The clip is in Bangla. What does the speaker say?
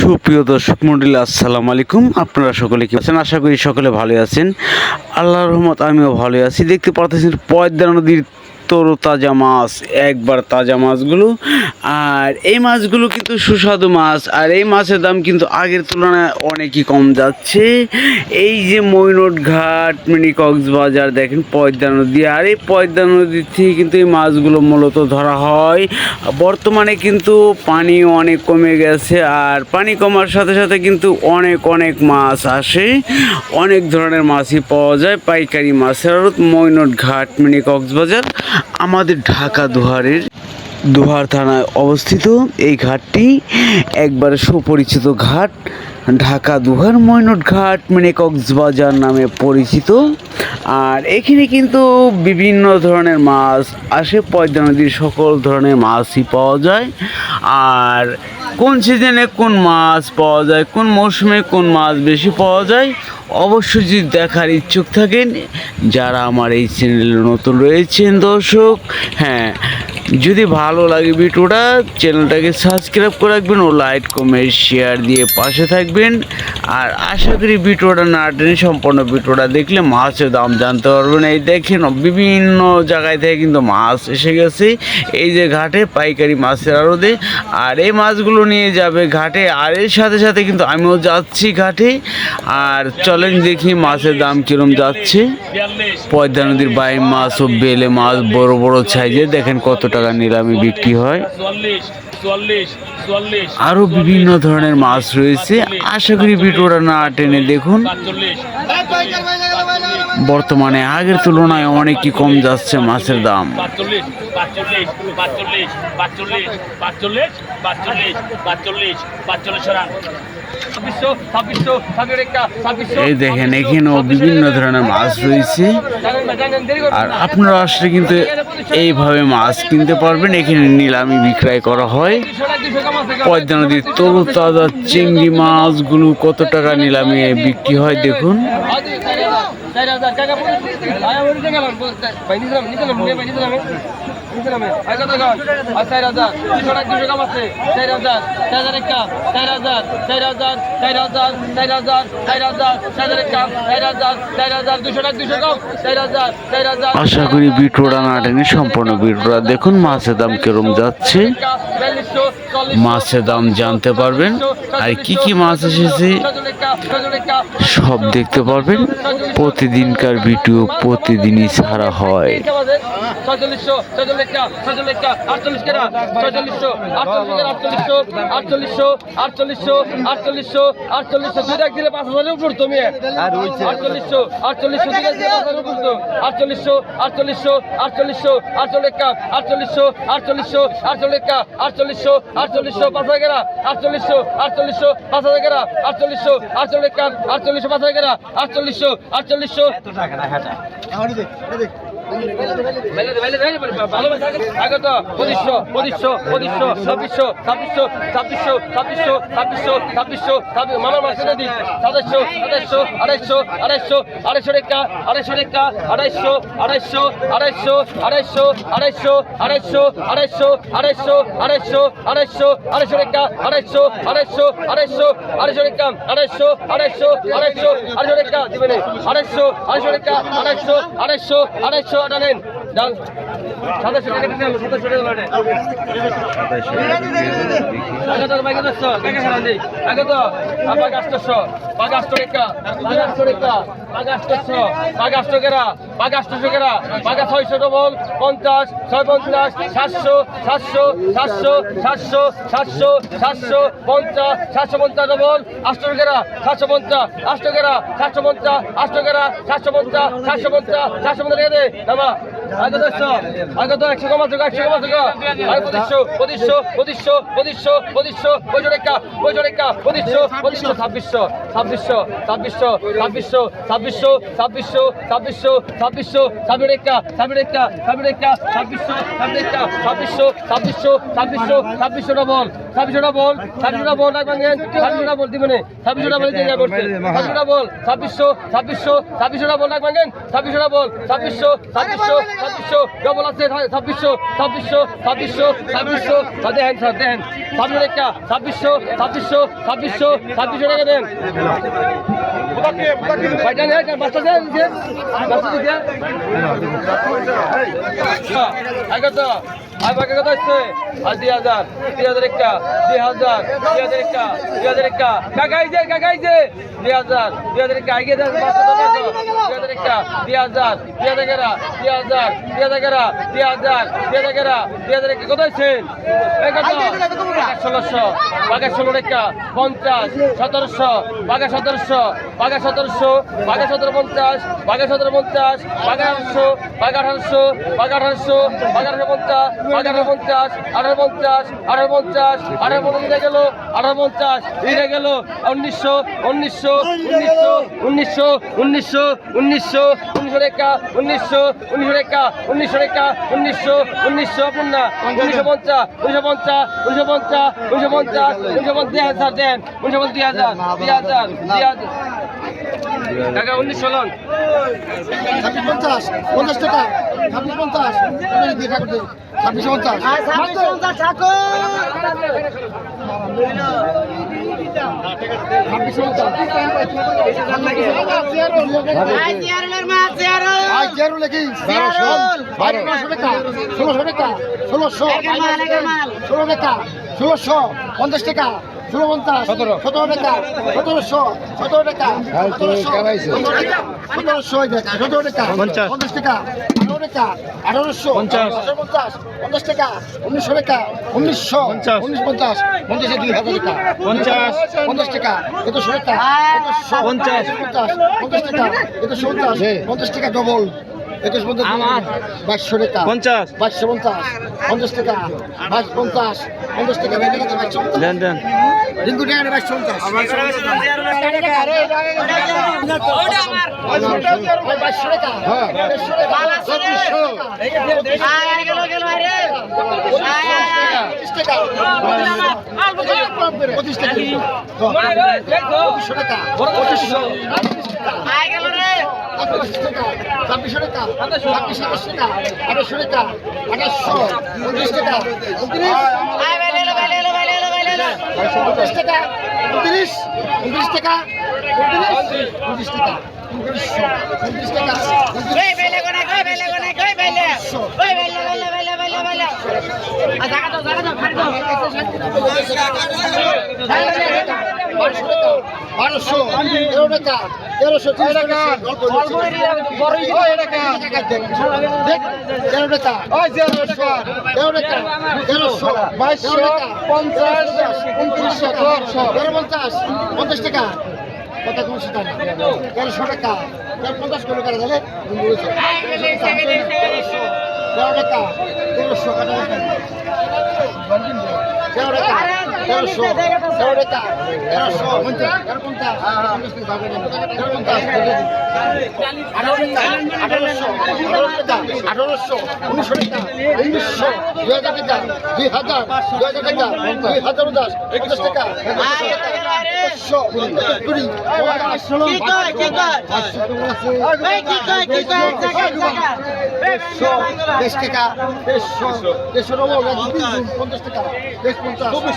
সুপ্রিয় দর্শক মন্ডলী, আসসালামু আলাইকুম। আপনারা সকলে কি আছেন? আশা করি সকলে ভালো আছেন। আল্লাহ রহমত, আমিও ভালো আছি। দেখতে পাচ্ছেন পয়দা নদীর তরু তাজা মাছ, একবার তাজা মাছগুলো। আর এই মাছগুলো কিন্তু সুস্বাদু মাছ, আর এই মাছের দাম কিন্তু আগের তুলনায় অনেকই কম যাচ্ছে। এই যে মৈনট ঘাট, মিনি কক্সবাজার, দেখেন পয়দা নদী, আর এই পয়দা নদী থেকে কিন্তু এই মাছগুলো মূলত ধরা হয়। বর্তমানে কিন্তু পানি অনেক কমে গেছে, আর পানি কমার সাথে সাথে কিন্তু অনেক অনেক মাছ আসে। অনেক ধরনের মাছই পাওয়া যায়, পাইকারি মাছের মৈনট ঘাট, মিনি কক্সবাজার। আমাদের ঢাকা দুহারের দুহার থানায় অবস্থিত। এই ঘাটটি একবারে সুপরিচিত ঘাট। ঢাকা দুহার ময়নট ঘাট মানে কক্সবাজার নামে পরিচিত। আর এখানে কিন্তু বিভিন্ন ধরনের মাছ আসে পদ্মা নদীর সকল ধরনের মাছই পাওয়া যায়। আর কোন সিজনে কোন মাছ পাওয়া যায়, কোন মৌসুমে কোন মাছ বেশি পাওয়া যায় অবশ্যই যদি দেখার ইচ্ছুক থাকেন যারা আমার এই চ্যানেলে নতুন রয়েছেন দর্শক হ্যাঁ যদি ভালো লাগে ভিডিওটা, চ্যানেলটাকে সাবস্ক্রাইব করে রাখবেন ও লাইক, কমেন্ট, শেয়ার দিয়ে পাশে থাকবেন। আর আশা করি ভিডিওটা না টেনে সম্পূর্ণ ভিডিওটা দেখলে মাছের দাম জানতে পারবেন। এই দেখেন বিভিন্ন জায়গায় থেকে কিন্তু মাছ এসে গেছে। এই যে ঘাটে পাইকারি মাছের আড়তে। আর এই মাছগুলো নিয়ে যাবে ঘাটে। আর এর সাথে সাথে কিন্তু আমিও যাচ্ছি ঘাটে। আর চলেন দেখি মাছের দাম কিরম যাচ্ছে। পদ্মা নদীর বাই মাছ ও বেলে মাছ বড় বড় সাইজে দেখেন কত টাকা নিলামে বিক্রি হয়। আরও বিভিন্ন ধরনের মাছ রয়েছে। আশা করি ভিডিওটা না টেনে দেখুন। বর্তমানে আগের তুলনায় অনেকই কম যাচ্ছে মাছের দাম। রান। এই দেখেন এখানেও বিভিন্ন ধরনের মাছ রয়েছে। আর আপনারা আসলে কিন্তু এইভাবে মাছ কিনতে পারবেন। এখানে নিলামি বিক্রয় করা হয়। পদ্মা নদীর তরু তাজা চিংড়ি মাছগুলো কত টাকা নিলামে বিক্রি হয় দেখুন। চার হাজার টাকা আয়া বলি টাকা ভাই নিছিলাম নিছিলাম ভাই নিছিলাম নিছিলাম আয় কত গান আর চার হাজার দুশো টাকা দুশো কাম চার হাজার চার হাজার একটা চার হাজার চার হাজার চার হাজার চার হাজার চার হাজার চার হাজার একটা চার হাজার চার হাজার দুশো টাকা দুশো কম চার হাজার চার হাজার আশা করি ভিডিওটা না টেনে সম্পূর্ণ ভিডিওটা দেখুন মাছের দাম কিরম যাচ্ছে মাছের দাম জানতে পারবেন আর কি কি মাছ এসেছে সব দেখতে পারবেন প্রতিদিনকার ভিডিও প্রতিদিনই ছাড়া হয় ছয়চল্লিশশো ছয়চল্লিশটা ছয়চল্লিশটা আটচল্লিশ কেনা ছয়চল্লিশশো আটচল্লিশশো আটচল্লিশশো আটচল্লিশশো আটচল্লিশশো আটচল্লিশশো দুই লাখ দিলে পাঁচ হাজারের উপর তুমি আটচল্লিশশো আটচল্লিশশো দুই লাখ দিলে পাঁচ হাজারের উপর তো আটচল্লিশশো আটচল্লিশশো আটচল্লিশশো আটচল্লিশটা আটচল্লিশশো আটচল্লিশশো আটচল্লিশটা আটচল্লিশশো আটচল্লিশশো পাঁচ হাজার কেনা আটচল্লিশশো আটচল্লিশশো পাঁচ হাজার কেনা আটচল্লিশশো আটচল্লিশটা আটচল্লিশশো পাঁচ হাজার কেনা আটচল্লিশশো আটচল্লিশশো আগত পঁচিশশো পঁচিশশো পঁচিশশো ছাব্বিশশো ছাব্বিশশো ছাব্বিশশো ছাব্বিশশো ছাব্বিশশো ছাব্বিশশো ছাব্বিশ মামার মাসে নদী সাতাশশো আড়াইশো আড়াইশো আড়াইশো আড়াইশো আড়াইশো আড়াইশো আটানেন ডান সাতাশশো টাকা হবে, সাতাশশো টাকা আগে তো পাক আষ্টশো আষ্ট রেখা পাক আষ্টশো পাক আষ্ট কেরা? পাক আষ্টশো কেরা? পাকা ছয়শো ডবল পঞ্চাশ, ছয় পঞ্চাশ, সাতশো সাতশো সাতশো সাতশো সাতশো সাতশো পঞ্চাশ সাতশো পঞ্চাশ ডবল। আষ্ট কেরা? সাতশো পঞ্চাশ। আষ্ট কেরা? সাতশো পঞ্চাশ। আষ্ট কেরা? সাতশো পঞ্চাশ সাতশো পঞ্চাশ সাতশো পঞ্চাশ রেখে দে। どう আগে তো একশো কমা থেকে একশো কমা আগে পঁচিশশো পঁচিশশো পঁচিশশো পঁচিশশো পঁচিশশো পঁচিশশো রেখা পঁচিশশো পঁচিশশো পঁচিশশো ছাব্বিশশো ছাব্বিশশো ছাব্বিশশো ছাব্বিশশো ছাব্বিশশো ছাব্বিশশো ছাব্বিশশো ছাব্বিশশো ছাব্বিশ রেখা ছাব্বিশ রেখা ছাব্বিশ রেখা ছাব্বিশশো ছাব্বিশ রেখা ছাব্বিশশো ছাব্বিশশো ছাব্বিশশো ছাব্বিশশো ডবল ছাব্বিশশো ডবল ছাব্বিশশো ডবল রাখ ভাঙেন ছাব্বিশশো ডবল দিবেন ছাব্বিশশো ডবল দিয়ে করছে ছাব্বিশশো ডবল ছাব্বিশশো ছাব্বিশশো ছাব্বিশশো ডবল রাখ ভাঙেন ছাব্বিশশো ছাব্বিশশো ছাব্বিশশো ছাব্বিশশো ডবল আছে ছাব্বিশশো ছাব্বিশশো ছাব্বিশশো ছাব্বিশশো দেখেন স্যার দেখেন। সামনে রেখা, ছাব্বিশশো ছাব্বিশশো ছাব্বিশশো ছাব্বিশশো টাকা দেন। আগত আর বাকি কত হচ্ছে আর দুই হাজার দুই হাজার একটা দুই হাজার দুই হাজার একটা দুই হাজার একটা কাকাই যে কাকাই যে দুই হাজার দুই হাজার একটা আগে দুই হাজার একটা দুই হাজার দুই হাজার এগারো দুই হাজার দুই হাজার এগারো দুই হাজার দুই হাজার এগারো দুই হাজার একটা কত হচ্ছেন ষোলোশো বাঘা ষোলো রেখা পঞ্চাশ সতেরোশো বাঘা সতেরোশো বাঘা সতেরোশো বাঘা সতেরো পঞ্চাশ বাঘা সতেরো পঞ্চাশ বাঘা আঠারোশো বাঘা আঠারোশো বাঘা আঠারোশো বাঘা আঠারো পঞ্চাশ আঠারো পঞ্চাশ আঠারো পঞ্চাশ পঞ্চাশ, আঠারো পঞ্চাশ উনিশশো উনিশশো উনিশশো উনিশশো উনিশশো উনিশশো উনিশশো উনিশশো উনিশশো উনিশশো উনিশশো উনিশশো পঞ্চাশ উনিশশো পঞ্চাশ উনিশশো পঞ্চাশ উনিশশো পঞ্চাশ উনিশশো দুই হাজার উনিশশো দুই হাজার দুই হাজার টাকা উনিশশো লন। পঞ্চাশ পঞ্চাশ টাকা। ছাব্বিশ পঞ্চাশ। ছাব্বিশ পঞ্চাশ। ছাব্বিশ পঞ্চাশ টাকা ষোলোশো। পঞ্চাশ টাকা। ষোলো পঞ্চাশ সতেরো টাকা সতেরোশো সতেরো টাকা সতেরোশো সতেরোশো টাকা সতেরো টাকা পঞ্চাশ। পঞ্চাশ টাকা আঠারো টাকা আঠারোশো পঞ্চাশ। পঞ্চাশ পঞ্চাশ টাকা উনিশশো টাকা উনিশশো উনিশ পঞ্চাশ পঞ্চাশে দুই হাজার টাকা পঞ্চাশ। পঞ্চাশ টাকা একুশশো টাকা পঞ্চাশ। পঞ্চাশ পঞ্চাশ টাকা একুশশো পঞ্চাশ পঞ্চাশ টাকা ডবল একুশ পঞ্চাশ বাইশশো টাকা। পঞ্চাশ। বাইশশো পঞ্চাশ। পঞ্চাশ টাকা। বাইশ পঞ্চাশ। পঞ্চাশ টাকা। দেন দেন। রিঙ্কু টাকা। বাইশশো পঁচিশ টাকা। পঁচিশ টাকা। পঁচিশশো টাকা। আঠাশশো টাকা ছাব্বিশশো টাকা ছাব্বিশ সাতাশ টাকা আঠাশশো টাকা আঠাশশো উনত্রিশ টাকা উনত্রিশ টাকা উনত্রিশ উনত্রিশ টাকা উনত্রিশ উনত্রিশ টাকা উনত্রিশ টাকা উনত্রিশ বারোশো তেরো টাকা তেরোশো তিরিশ টাকা তেরো টাকা তেরো টাকা তেরোশো বাইশশো পঞ্চাশ উনত্রিশশো তেরো পঞ্চাশ পঞ্চাশ টাকা কোনশো টাকা তেরোশো টাকা তেরো পঞ্চাশ করে টাকা দেবে তেরোশো তেরো টাকা তেরোশো তেরো টাকা তেরোশো তেরো টাকা তেরোশো তেরো পঞ্চাশ তেরো পঞ্চাশ আঠারো টাকা আঠারোশো আঠারো টাকা আঠারোশো উনিশশো টাকা উনিশশো দুই হাজার পঞ্চাশ দেড়শো দেড় টাকা। দেড়শো দেড়শো টাকা। পঞ্চাশ চব্বিশ